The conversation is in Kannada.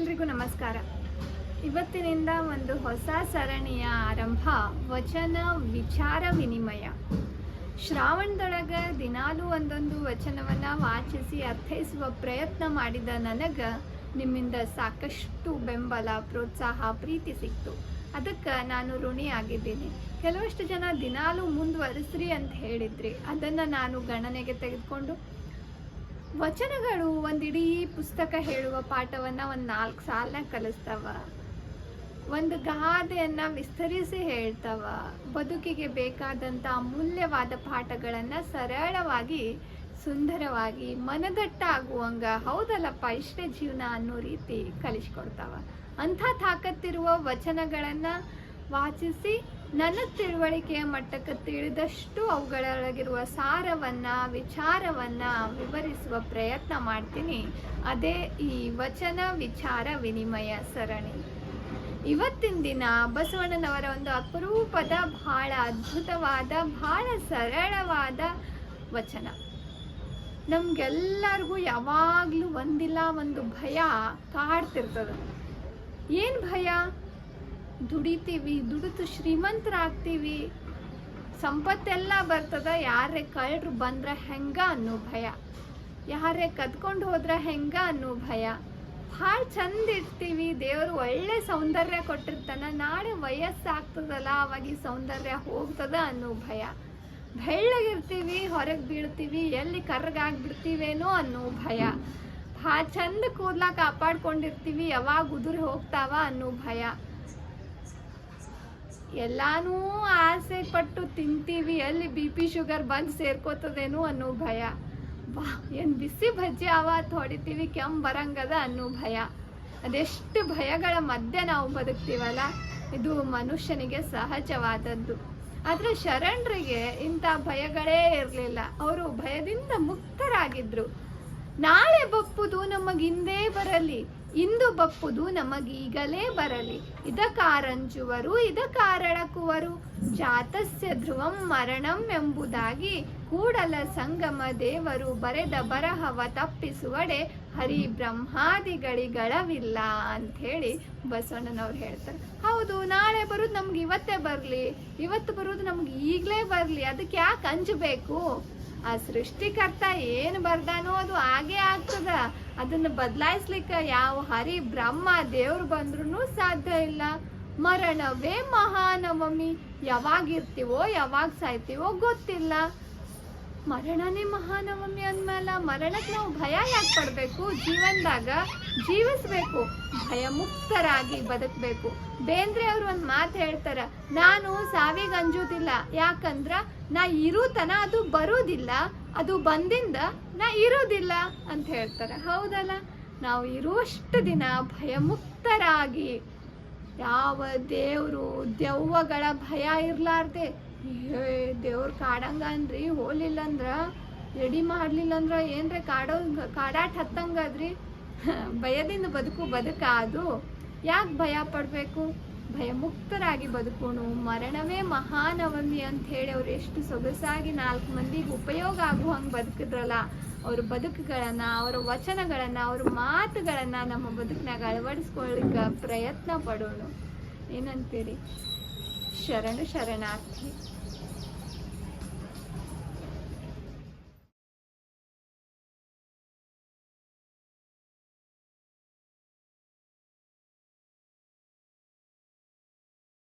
ಎಲ್ರಿಗೂ ನಮಸ್ಕಾರ. ಇವತ್ತಿನಿಂದ ಒಂದು ಹೊಸ ಸರಣಿಯ ಆರಂಭ ವಚನ ವಿಚಾರ ವಿನಿಮಯ. ಶ್ರಾವಣದೊಳಗ ದಿನಾಲೂ ಒಂದೊಂದು ವಚನವನ್ನ ವಾಚಿಸಿ ಅರ್ಥೈಸುವ ಪ್ರಯತ್ನ ಮಾಡಿದ ನನಗೆ ನಿಮ್ಮಿಂದ ಸಾಕಷ್ಟು ಬೆಂಬಲ, ಪ್ರೋತ್ಸಾಹ, ಪ್ರೀತಿ ಸಿಕ್ತು. ಅದಕ್ಕೆ ನಾನು ಋಣಿ ಆಗಿದ್ದೀನಿ ಕೆಲವಷ್ಟು ಜನ ದಿನಾಲೂ ಮುಂದುವರಿಸ್ರಿ ಅಂತ ಹೇಳಿದ್ರಿ. ಅದನ್ನು ನಾನು ಗಣನೆಗೆ ತೆಗೆದುಕೊಂಡು ವಚನಗಳು ಒಂದಿಡೀ ಪುಸ್ತಕ ಹೇಳುವ ಪಾಠವನ್ನ ಒಂದು ನಾಲ್ಕು ಸಾಲನ್ನ ಕಲಿಸ್ತಾವ. ಒಂದು ಗಾದೆಯನ್ನ ವಿಸ್ತರಿಸಿ ಹೇಳ್ತಾವ. ಬದುಕಿಗೆ ಬೇಕಾದಂತ ಅಮೂಲ್ಯವಾದ ಪಾಠಗಳನ್ನ ಸರಳವಾಗಿ, ಸುಂದರವಾಗಿ, ಮನದಟ್ಟಾಗುವಂಗ ಹೌದಲ್ಲಪ್ಪ ಇಷ್ಟೇ ಜೀವನ ಅನ್ನೋ ರೀತಿ ಕಲಿಸ್ಕೊಡ್ತಾವ. ಅಂಥ ತಾಕತ್ತಿರುವ ವಚನಗಳನ್ನ ವಾಚಿಸಿ ನನ್ನ ತಿಳುವಳಿಕೆಯ ಮಟ್ಟಕ್ಕೆ ತಿಳಿದಷ್ಟು ಅವುಗಳೊಳಗಿರುವ ಸಾರವನ್ನ, ವಿಚಾರವನ್ನ ವಿವರಿಸುವ ಪ್ರಯತ್ನ ಮಾಡ್ತೀನಿ. ಅದೇ ಈ ವಚನ ವಿಚಾರ ವಿನಿಮಯ ಸರಣಿ. ಇವತ್ತಿನ ದಿನ ಬಸವಣ್ಣನವರ ಒಂದು ಅಪರೂಪದ, ಬಹಳ ಅದ್ಭುತವಾದ, ಬಹಳ ಸರಳವಾದ ವಚನ. ನಮ್ಗೆಲ್ಲರಿಗೂ ಯಾವಾಗಲೂ ಒಂದಿಲ್ಲ, ಒಂದು ಭಯ ಕಾಡ್ತಿರ್ತದೆ. ಏನು ಭಯ? ದುಡಿತೀವಿ, ದುಡಿದು ಶ್ರೀಮಂತರಾಗ್ತೀವಿ. ಸಂಪತ್ತೆಲ್ಲ ಬರ್ತದ, ಯಾರೇ ಕಳ್ಳರು ಬಂದ್ರೆ ಹೆಂಗ ಅನ್ನೋ ಭಯ. ಯಾರೇ ಕದ್ಕೊಂಡು ಹೋದ್ರೆ ಹೆಂಗ ಅನ್ನೋ ಭಯ. ಭಾಳ ಚಂದ ಇರ್ತೀವಿ, ದೇವರು ಒಳ್ಳೆ ಸೌಂದರ್ಯ ಕೊಟ್ಟಿರ್ತಾನ, ನಾಳೆ ವಯಸ್ಸಾಗ್ತದಲ್ಲ, ಅವಾಗ ಈ ಸೌಂದರ್ಯ ಹೋಗ್ತದ ಅನ್ನೋ ಭಯ. ಬೆಳ್ಳಗಿರ್ತೀವಿ, ಹೊರಗೆ ಬೀಳ್ತೀವಿ, ಎಲ್ಲಿ ಕರ್ಗಾಗ್ಬಿಡ್ತೀವೇನೋ ಅನ್ನೋ ಭಯ. ಭಾಳ ಚಂದ ಕೂದ್ಲ ಕಾಪಾಡ್ಕೊಂಡಿರ್ತೀವಿ, ಯಾವಾಗ ಉದುರಿ ಹೋಗ್ತಾವ ಅನ್ನೋ ಭಯ. ಎಲ್ಲಾನು ಆಸೆ ಪಟ್ಟು ತಿಂತೀವಿ, ಅಲ್ಲಿ ಬಿ ಪಿ ಶುಗರ್ ಬಂದು ಸೇರ್ಕೋತದೇನು ಅನ್ನೋ ಭಯ. ಬಾ ಏನು ಬಿಸಿ ಬಜ್ಜಿ ಆವತ್ತು ಹೊಡಿತೀವಿ ಕೆಮ್ಮು ಬರಂಗದ ಅನ್ನೋ ಭಯ. ಅದೆಷ್ಟು ಭಯಗಳ ಮಧ್ಯೆ ನಾವು ಬದುಕ್ತೀವಲ್ಲ? ಇದು ಮನುಷ್ಯನಿಗೆ ಸಹಜವಾದದ್ದು. ಆದರೆ ಶರಣರಿಗೆ ಇಂಥ ಭಯಗಳೇ ಇರಲಿಲ್ಲ. ಅವರು ಭಯದಿಂದ ಮುಕ್ತರಾಗಿದ್ರು. ನಾಳೆ ಬಪ್ಪುದು ನಮಗಿಂದೇ ಬರಲಿ. ಇಂದು ಬಪ್ಪುದು ನಮಗೀಗಲೇ ಬರಲಿ. ಇದ ಕಾರಂಜುವರು ಇದ ಕಾರಣಕುವರು ಜಾತಸ್ಯ ಧ್ರುವಂ ಮರಣಂ ಎಂಬುದಾಗಿ ಕೂಡಲ ಸಂಗಮ ದೇವರು ಬರೆದ ಬರಹವ ತಪ್ಪಿಸುವಡೆ ಹರಿ ಬ್ರಹ್ಮಾದಿಗಳಿಗಳವಿಲ್ಲ ಅಂತ ಹೇಳಿ ಬಸವಣ್ಣನವ್ರು ಹೇಳ್ತಾರೆ. ಹೌದು, ನಾಳೆ ಬರೋದು ನಮ್ಗೆ ಇವತ್ತೇ ಬರಲಿ. ಇವತ್ತು ಬರೋದು ನಮ್ಗೆ ಈಗಲೇ ಬರಲಿ. ಅದಕ್ಕೆ ಯಾಕೆ ಅಂಜಬೇಕು? ಆ ಸೃಷ್ಟಿಕರ್ತ ಏನು ಬರ್ದಾನೋ ಅದು ಹಾಗೆ ಆಗ್ತದ. ಅದನ್ನ ಬದಲಾಯಿಸ್ಲಿಕ್ಕೆ ಯಾವ ಹರಿ ಬ್ರಹ್ಮ ದೇವ್ರು ಬಂದ್ರು ಸಾಧ್ಯ ಇಲ್ಲ. ಮರಣವೇ ಮಹಾನವಮಿ. ಯಾವಾಗ ಇರ್ತೀವೋ ಯಾವಾಗ ಸಾಯ್ತೀವೋ ಗೊತ್ತಿಲ್ಲ. ಮರಣನೇ ಮಹಾನವಮಿ ಅಂದ್ಮೇಲ ಮರಣಕ್ಕೆ ನಾವು ಭಯ ಯಾಕೆ ಪಡಬೇಕು? ಜೀವನದಾಗ ಜೀವಿಸ್ಬೇಕು ಭಯ ಮುಕ್ತರಾಗಿ ಬದುಕಬೇಕು. ಬೇಂದ್ರೆ ಅವ್ರು ಒಂದು ಮಾತು ಹೇಳ್ತಾರ, ನಾನು ಸಾವಿಗೆ ಅಂಜುದಿಲ್ಲ. ಯಾಕಂದ್ರ ನಾ ಇರುತನ ಅದು ಬರೋದಿಲ್ಲ, ಅದು ಬಂದಿಂದ ನಾ ಇರೋದಿಲ್ಲ ಅಂತ ಹೇಳ್ತಾರೆ. ಹೌದಲ್ಲ? ನಾವು ಇರುವಷ್ಟು ದಿನ ಭಯಮುಕ್ತರಾಗಿ, ಯಾವ ದೇವರು ದೆವ್ವಗಳ ಭಯ ಇರ್ಲಾರ್ದೆ ದೇವ್ರ ಕಾಡಂಗ ಅನ್ರಿ ಹೋಲಿಲ್ಲ ಅಂದ್ರ ರೆಡಿ ಮಾಡ್ಲಿಲ್ಲ ಅಂದ್ರ ಏನ್ರ ಕಾಡೋ ಕಾಡಾಟ ಹತ್ತಂಗದ್ರಿ? ಭಯದಿಂದ ಬದುಕು, ಬದುಕ ಅದು. ಯಾಕೆ ಭಯ ಪಡಬೇಕು? ಭಯಮುಕ್ತರಾಗಿ ಬದುಕೋಣ. ಮರಣವೇ ಮಹಾನವಮಿ ಅಂತ ಹೇಳಿ ಅವ್ರು ಎಷ್ಟು ಸೊಗಸಾಗಿ ನಾಲ್ಕು ಮಂದಿಗೆ ಉಪಯೋಗ ಆಗೋ ಹಂಗೆ ಬದುಕಿದ್ರಲ್ಲ. ಅವ್ರ ಬದುಕುಗಳನ್ನ, ಅವರ ವಚನಗಳನ್ನ, ಅವ್ರ ಮಾತುಗಳನ್ನ ನಮ್ಮ ಬದುಕಿನಾಗ ಅಳವಡಿಸ್ಕೊಳ್ಳಿಕ್ಕೆ ಪ್ರಯತ್ನ ಪಡೋಣ. ಏನಂತೀರಿ? శరణు శరణార్థి.